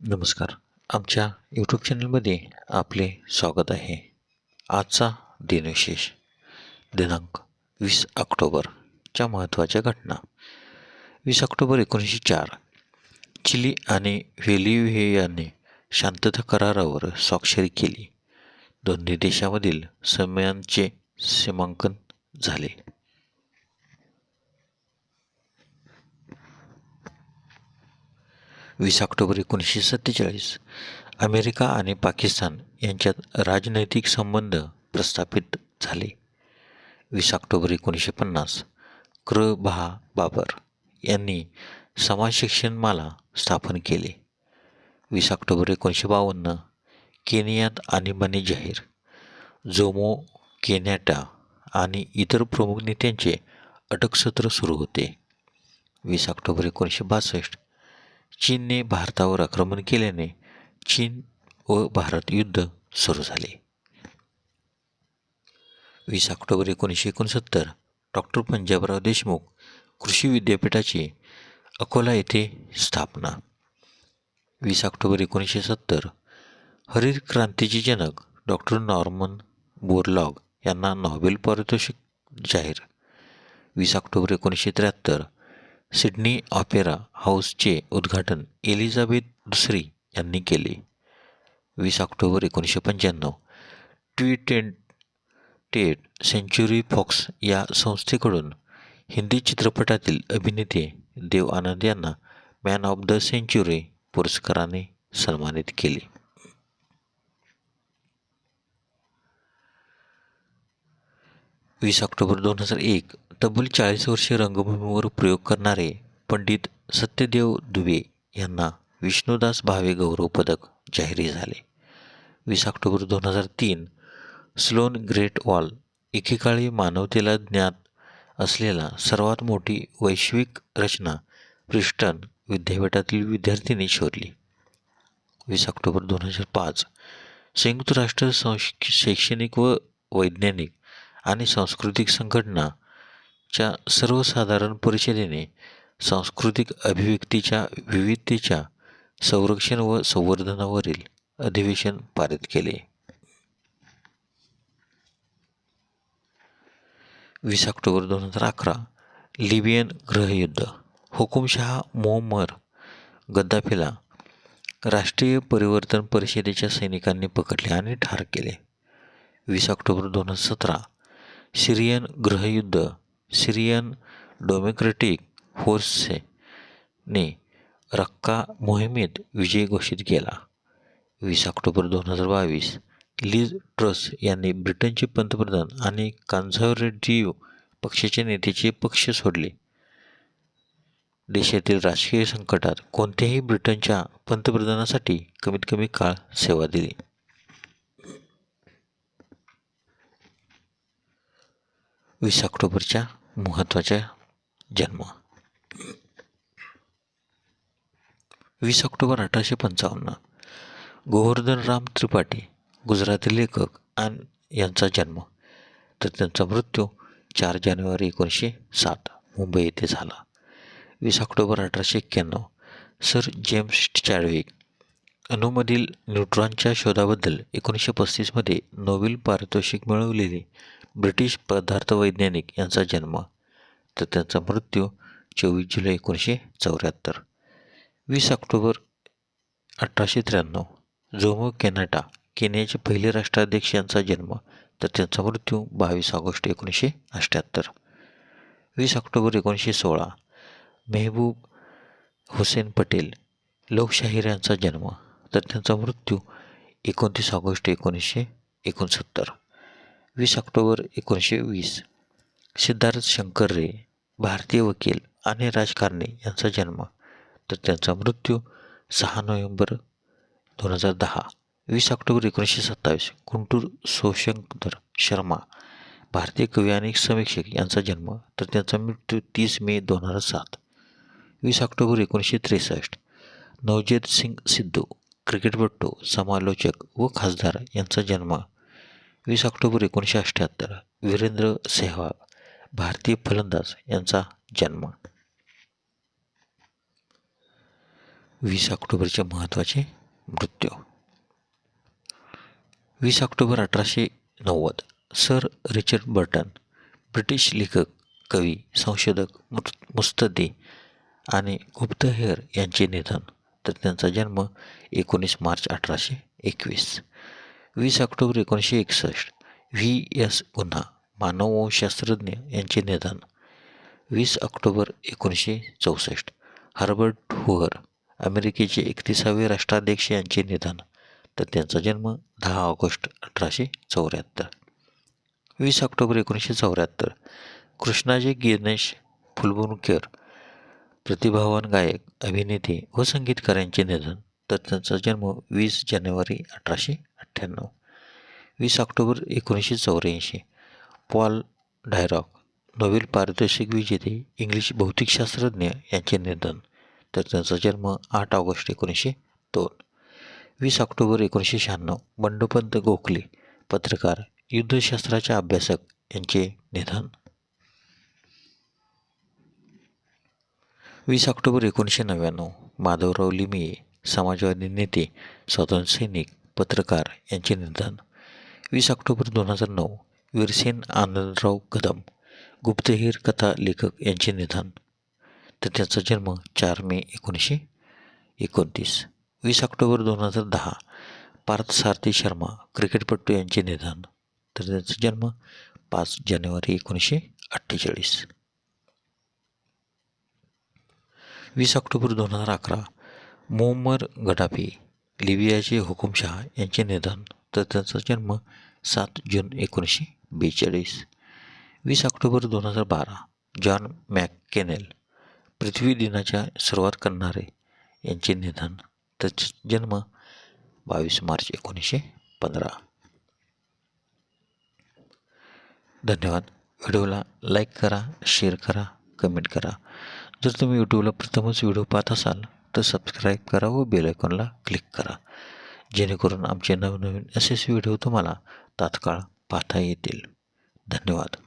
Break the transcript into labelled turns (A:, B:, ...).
A: नमस्कार. आमच्या यूट्यूब चॅनलमध्ये आपले स्वागत आहे. आजचा दिनविशेष दिनांक वीस ऑक्टोबरच्या महत्त्वाच्या घटना. वीस ऑक्टोबर एकोणीसशे चार. चिली आणि व्हेलिव्हियाने शांतता करारावर स्वाक्षरी केली. दोन्ही देशामधील सम्यांचे सीमांकन झाले. वीस ऑक्टोबर एकोणीसशे सत्तेचाळीस अमेरिका आणि पाकिस्तान यांच्यात राजनैतिक संबंध प्रस्थापित झाले. वीस ऑक्टोबर एकोणीसशे पन्नास क्र. भा बाबर यांनी समाज शिक्षणमाला स्थापन केले. वीस ऑक्टोबर एकोणीसशे बावन्न केनियात आणीबाणी जाहीर. जोमो केन्याटा आणि इतर प्रमुख नेत्यांचे अटकसत्र सुरू होते. वीस ऑक्टोबर एकोणीसशे बासष्ट चीनने भारतावर आक्रमण केल्याने चीन व भारत युद्ध सुरू झाले. वीस ऑक्टोबर एकोणीसशे एकोणसत्तर डॉक्टर पंजाबराव देशमुख कृषी विद्यापीठाची अकोला येथे स्थापना. वीस ऑक्टोबर एकोणीसशे सत्तर हरित क्रांतीचे जनक डॉक्टर नॉर्मन बोरलॉग यांना नॉबेल पारितोषिक जाहीर. वीस ऑक्टोबर एकोणीसशे त्र्याहत्तर सिडनी ऑपेरा हाऊसचे उद्घाटन एलिझाबेथ दुसरी यांनी केले. वीस ऑक्टोबर एकोणीसशे पंच्याण्णव. ट्विटेंट टेट सेंच्युरी फॉक्स या संस्थेकडून हिंदी चित्रपटातील अभिनेते देव आनंद यांना मॅन ऑफ द सेंच्युरी पुरस्काराने सन्मानित केले. वीस ऑक्टोबर दोन हजार एक तब्बल चाळीस वर्षे रंगभूमीवर प्रयोग करणारे पंडित सत्यदेव दुबे यांना विष्णुदास भावे गौरव पदक जाहीर झाले. वीस ऑक्टोबर दोन हजार तीन स्लोन ग्रेट वॉल एकेकाळी मानवतेला ज्ञात असलेला सर्वात मोठी वैश्विक रचना प्रिस्टन विद्यापीठातील विद्यार्थिनी शोधली. वीस ऑक्टोबर दोन हजार पाच संयुक्त राष्ट्र संश शैक्षणिक व वैज्ञानिक आणि सांस्कृतिक संघटना च्या सर्वसाधारण परिषदेने सांस्कृतिक अभिव्यक्तीच्या विविधतेच्या संरक्षण व संवर्धनावरील अधिवेशन पारित केले. वीस ऑक्टोबर दोन हजार अकरा लिबियन गृहयुद्ध हुकुमशहा मोहम्मद गद्दाफीला राष्ट्रीय परिवर्तन परिषदेच्या सैनिकांनी पकडले आणि ठार केले. वीस ऑक्टोबर दोन हजार सतरा सिरियन गृहयुद्ध सिरियन डेमोक्रॅटिक फोर्सने रक्का मोहिमेत विजय घोषित केला. वीस ऑक्टोबर दोन हजार बावीस लिज ट्रस यांनी ब्रिटनचे पंतप्रधान आणि कन्झर्वेटिव्ह पक्षाच्या नेत्याचे पक्ष सोडले. देशातील राजकीय संकटात कोणत्याही ब्रिटनच्या पंतप्रधानासाठी कमीत कमी काळ सेवा दिली. वीस ऑक्टोबरच्या महत्त्वाच्या जन्म. वीस ऑक्टोबर अठराशे पंचावन्न. गोवर्धन राम त्रिपाठी गुजराती लेखक आणि यांचा जन्म. तर त्यांचा मृत्यू चार जानेवारी एकोणीसशे सात मुंबई येथे झाला. वीस ऑक्टोबर अठराशे एक्क्याण्णव. सर जेम्स चॅडविक अणूमधील न्यूट्रॉनच्या शोधाबद्दल एकोणीसशे पस्तीसमध्ये नोबेल पारितोषिक मिळवलेले ब्रिटिश पदार्थवैज्ञानिक यांचा जन्म. तर त्यांचा मृत्यू चोवीस जुलै एकोणीसशे चौऱ्याहत्तर. वीस ऑक्टोबर अठराशे त्र्याण्णव. जोमो केनाटा केनियाचे पहिले राष्ट्राध्यक्ष यांचा जन्म. तर त्यांचा मृत्यू बावीस ऑगस्ट एकोणीसशे अठ्ठ्याहत्तर वीस ऑक्टोबर एकोणीसशे सोळा. मेहबूब हुसेन पटेल लोकशाहीर यांचा जन्म. तर त्यांचा मृत्यू एकोणतीस ऑगस्ट एकोणीसशे एकोणसत्तर. वीस ऑक्टोबर एकोणीसशे वीस. सिद्धार्थ शंकर रे भारतीय वकील आणि राजकारणी यांचा जन्म. तर त्यांचा मृत्यू सहा नोव्हेंबर दोन हजार दहा. वीस ऑक्टोबर एकोणीसशे सत्तावीस. गुंटूर सोशंकर शर्मा भारतीय कवी आणि समीक्षक यांचा जन्म. तर त्यांचा मृत्यू तीस मे दोन हजार सात. वीस ऑक्टोबर एकोणीसशे त्रेसष्ट. नवजेत सिंग सिद्धू क्रिकेटपटू समालोचक व खासदार यांचा जन्म वीस ऑक्टोबर एकोणीसशे अठ्ठ्याहत्तर वीरेंद्र सेहवाग भारतीय फलंदाज यांचा जन्म. वीस ऑक्टोबरचे महत्त्वाचे मृत्यू. वीस ऑक्टोबर अठराशे नव्वद सर रिचर्ड बर्टन ब्रिटिश लेखक कवी संशोधक मुस्तदी आणि गुप्तहेर यांचे निधन. तर त्यांचा जन्म एकोणीस मार्च अठराशे एकवीस. वीस ऑक्टोबर एकोणीसशे एकसष्ट. व्ही एस गुन्हा मानववंशास्त्रज्ञ यांचे निधन. वीस ऑक्टोबर एकोणीसशे चौसष्ट. हर्बर्ट हुअर अमेरिकेचे एकतीसावे राष्ट्राध्यक्ष यांचे निधन. तर त्यांचा जन्म दहा ऑगस्ट अठराशे चौऱ्याहत्तर. वीस ऑक्टोबर एकोणीसशे चौऱ्याहत्तर. कृष्णाजी गिरणेश फुलबुनकर प्रतिभावान गायक अभिनेते व संगीतकार यांचे निधन तर त्यांचा जन्म वीस जानेवारी अठराशे अठ्ठ्याण्णव वीस ऑक्टोबर एकोणीसशे चौऱ्याऐंशी. पॉल डायरॉक नोबेल पारितोषिक विजेते इंग्लिश भौतिकशास्त्रज्ञ यांचे निधन तर त्यांचा जन्म आठ ऑगस्ट एकोणीसशे दोन वीस ऑक्टोबर एकोणीसशे शहाण्णव. बंडोपंत गोखले पत्रकार युद्धशास्त्राचे अभ्यासक यांचे निधन. वीस ऑक्टोबर एकोणीसशे नव्याण्णव. माधवराव लिमये समाजवादी नेते स्वातंत्र्यसैनिक पत्रकार यांचे निधन. वीस ऑक्टोबर दोन हजार नऊ वीरसेन आनंदराव कदम गुप्तहेर कथा लेखक यांचे निधन. तर त्यांचा जन्म चार मे एकोणीसशे एकोणतीस. वीस ऑक्टोबर दोन हजार दहा पार्थ सारथी शर्मा क्रिकेटपटू यांचे निधन. तर त्यांचा जन्म पाच जानेवारी एकोणीसशे अठ्ठेचाळीस. वीस ऑक्टोबर दोन हजार अकरा मोमर गडाफी लिबियाचे हुकुमशहा यांचे निधन तर त्यांचा जन्म सात जून एकोणीसशे बेचाळीस. वीस ऑक्टोबर दोन हजार बारा जॉन मॅककेनेल पृथ्वी दिनाच्या सुरुवात करणारे यांचे निधन त्याचा जन्म बावीस मार्च एकोणीसशे पंधरा. धन्यवाद. व्हिडिओला लाईक करा शेअर करा कमेंट करा. जर तुम्ही यूट्यूबला प्रथमच व्हिडिओ पाहत असाल तर सबस्क्राईब करा व बेल आयकॉनला क्लिक करा. जेणेकरून आमचे नवनवीन असेच व्हिडिओ तुम्हाला तात्काळ पाहता येतील. धन्यवाद.